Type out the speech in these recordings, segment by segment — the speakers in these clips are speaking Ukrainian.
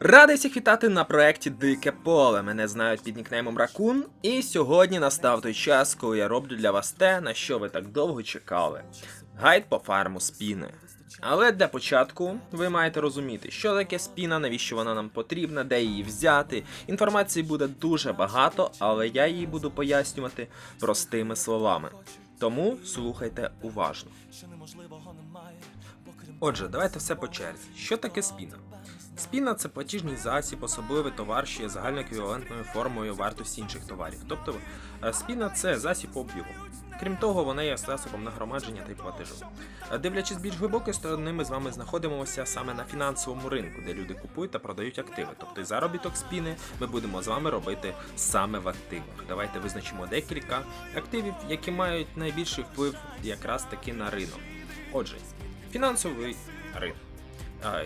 Радий всіх вітати на проєкті Дике Поле. Мене знають під нікнеймом Ракун. І сьогодні настав той час, коли я роблю для вас те, на що ви так довго чекали. Гайд по фарму спіни. Але для початку ви маєте розуміти, що таке спіна, навіщо вона нам потрібна, де її взяти. Інформації буде дуже багато, але я її буду пояснювати простими словами. Тому слухайте уважно. Отже, давайте все по черзі. Що таке спіна? Спіна це платіжний засіб, особливий товар, що є загальноеквівалентною формою вартості інших товарів. Тобто е, спіна це засіб обігу. Крім того, вона є засобом нагромадження та й платежу. Е, Дивлячись більш глибокої сторони, ми з вами знаходимося саме на фінансовому ринку, де люди купують та продають активи. Тобто заробіток спіни ми будемо з вами робити саме в активах. Давайте визначимо декілька активів, які мають найбільший вплив якраз таки на ринок. Отже, фінансовий ринок.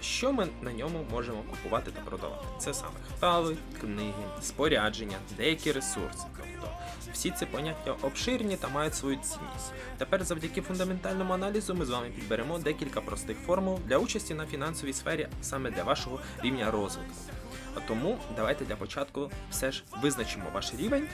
Що ми на ньому можемо купувати та продавати? Це саме капітали, книги, спорядження, деякі ресурси. Тобто всі ці поняття обширні та мають свою цінність. Тепер завдяки фундаментальному аналізу ми з вами підберемо декілька простих формул для участі на фінансовій сфері саме для вашого рівня розвитку. Тому давайте для початку все ж визначимо ваш рівень.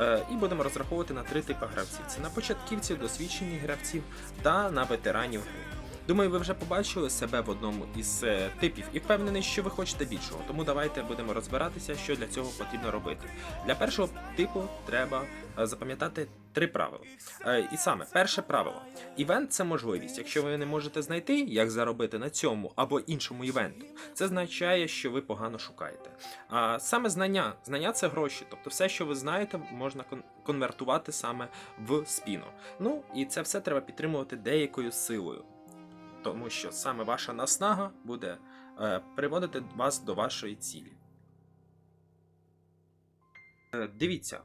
е, І будемо розраховувати на три типи гравців: це на початківців, досвідчених гравців та на ветеранів гри. Думаю, ви вже побачили себе в одному із е, типів і впевнений, що ви хочете більшого. Тому давайте будемо розбиратися, що для цього потрібно робити. Для першого типу треба е, запам'ятати три правила. Е, І саме перше правило: івент це можливість. Якщо ви не можете знайти, як заробити на цьому або іншому івенту, це означає, що ви погано шукаєте. А саме знання, знання це гроші, тобто все, що ви знаєте, можна кон- конвертувати саме в спіну. Ну і це все треба підтримувати деякою силою тому що саме ваша наснага буде е, приводити вас до вашої цілі. Е, дивіться,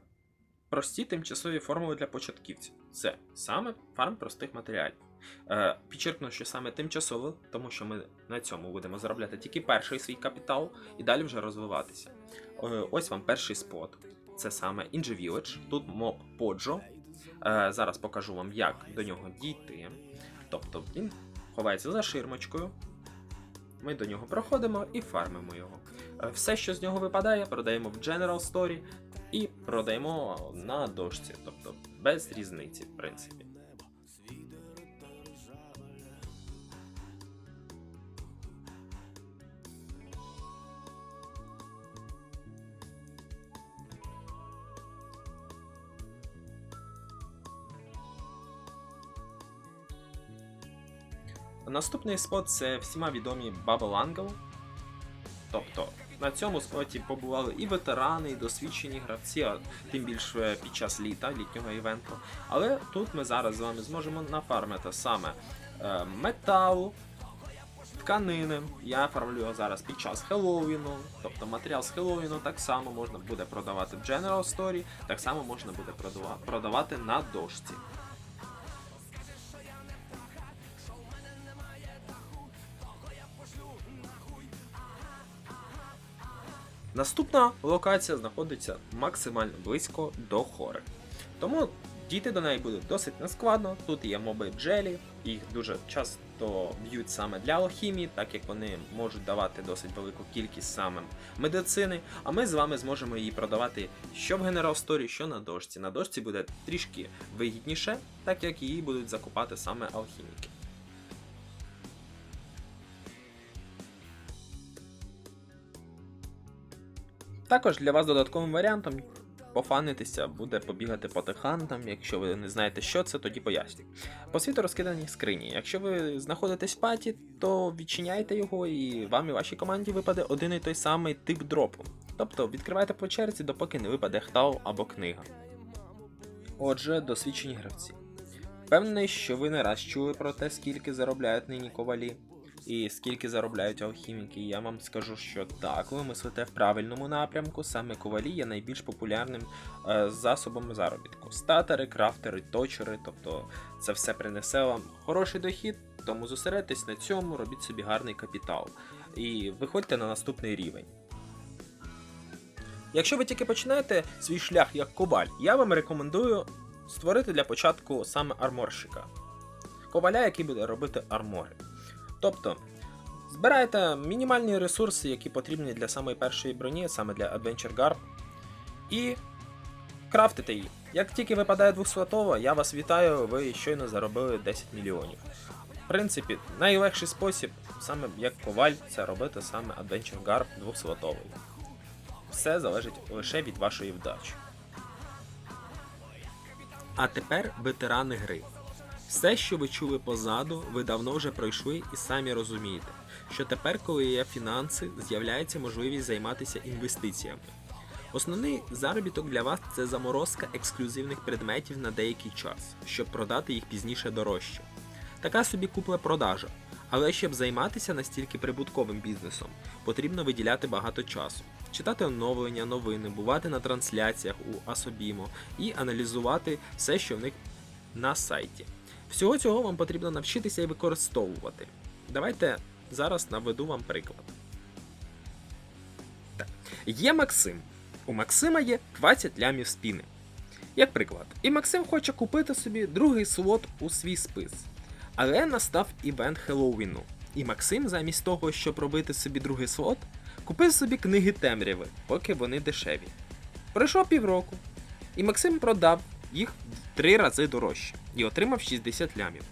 прості тимчасові формули для початківців. Це саме фарм простих матеріалів. Е, підчеркну, що саме тимчасово, тому що ми на цьому будемо заробляти тільки перший свій капітал і далі вже розвиватися. Е, ось вам перший спот. Це саме Inge Village, тут моб Поджо. Е, зараз покажу вам, як до нього дійти. Тобто він ховається за ширмочкою. Ми до нього проходимо і фармимо його. Е, Все, що з нього випадає, продаємо в General Story і продаємо на дошці, тобто без різниці, в принципі. Наступний спот це всіма відомі Bubble Angle. Тобто на цьому споті побували і ветерани, і досвідчені гравці, а тим більше під час літа, літнього івенту. Але тут ми зараз з вами зможемо нафармити саме е, метал, тканини. Я фармлю його зараз під час Хеллоуіну. Тобто матеріал з Хеллоуіну так само можна буде продавати в General Story, так само можна буде продавати на дошці. Наступна локація знаходиться максимально близько до хори. Тому дійти до неї буде досить нескладно. Тут є моби джелі, їх дуже часто б'ють саме для алхімії, так як вони можуть давати досить велику кількість саме медицини. А ми з вами зможемо її продавати що в General Story, що на дошці. На дошці буде трішки вигідніше, так як її будуть закупати саме алхіміки. Також для вас додатковим варіантом пофанитися буде побігати по техантам. Якщо ви не знаєте, що це, тоді поясню. По світу розкидані скрині. Якщо ви знаходитесь в паті, то відчиняйте його, і вам і вашій команді випаде один і той самий тип дропу. Тобто відкривайте по черзі, допоки не випаде хтау або книга. Отже, досвідчені гравці. Впевнений, що ви не раз чули про те, скільки заробляють нині ковалі. І скільки заробляють алхіміки, я вам скажу, що так, ви мислите в правильному напрямку, саме ковалі є найбільш популярним е, засобом заробітку. Статери, крафтери, точери, тобто це все принесе вам хороший дохід, тому зосередьтесь на цьому, робіть собі гарний капітал. І виходьте на наступний рівень. Якщо ви тільки починаєте свій шлях як коваль, я вам рекомендую створити для початку саме арморщика. Коваля, який буде робити армори. Тобто, Збирайте мінімальні ресурси, які потрібні для самої першої броні, саме для Adventure Garb, і крафтите її. Як тільки випадає 200, я вас вітаю, ви щойно заробили 10 мільйонів. В принципі, найлегший спосіб, саме як коваль, це робити саме Adventure Garb 200. Все залежить лише від вашої вдачі. А тепер ветерани гри. Все, що ви чули позаду, ви давно вже пройшли і самі розумієте, що тепер, коли є фінанси, з'являється можливість займатися інвестиціями. Основний заробіток для вас це заморозка ексклюзивних предметів на деякий час, щоб продати їх пізніше дорожче. Така собі купля-продажа. Але щоб займатися настільки прибутковим бізнесом, потрібно виділяти багато часу, читати оновлення, новини, бувати на трансляціях у Asobimo і аналізувати все, що в них на сайті. Всього цього вам потрібно навчитися і використовувати. Давайте зараз наведу вам приклад. Так. Є Максим. У Максима є 20 лямів спіни. Як приклад, і Максим хоче купити собі другий слот у свій спис. Але настав івент Хеллоуіну. І Максим, замість того, щоб робити собі другий слот, купив собі книги темряви, поки вони дешеві. Пройшло півроку, і Максим продав їх в три рази дорожче і отримав 60 лямів.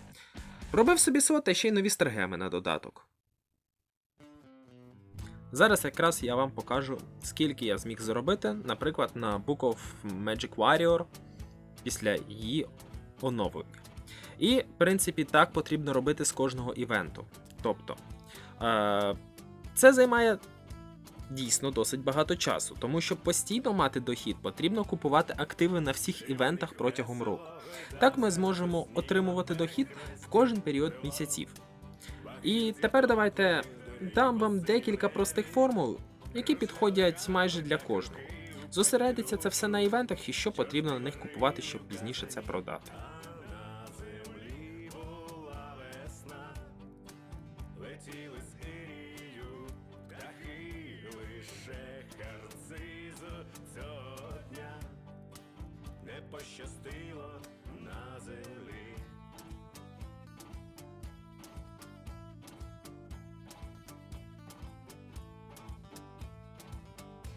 Робив собі слот та ще й нові стратегеми на додаток. Зараз якраз я вам покажу, скільки я зміг заробити, наприклад, на Book of Magic Warrior після її оновлення. І, в принципі, так потрібно робити з кожного івенту. Тобто, е- це займає дійсно досить багато часу, тому щоб постійно мати дохід, потрібно купувати активи на всіх івентах протягом року. Так ми зможемо отримувати дохід в кожен період місяців. І тепер давайте дам вам декілька простих формул, які підходять майже для кожного. Зосередиться це все на івентах і що потрібно на них купувати, щоб пізніше це продати. Пощастило на землі.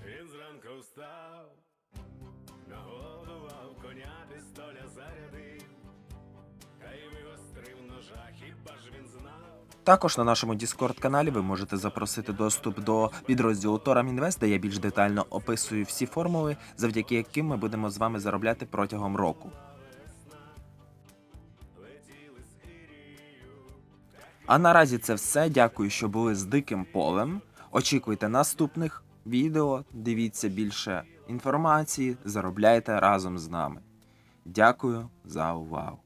Він зранку встав, нагодував коня, пістоля зарядив, та й вигострив ножа, хіба ж він знав? Також на нашому Discord каналі ви можете запросити доступ до підрозділу Toram Invest, де я більш детально описую всі формули, завдяки яким ми будемо з вами заробляти протягом року. А наразі це все. Дякую, що були з диким полем. Очікуйте наступних відео, дивіться більше інформації, заробляйте разом з нами. Дякую за увагу.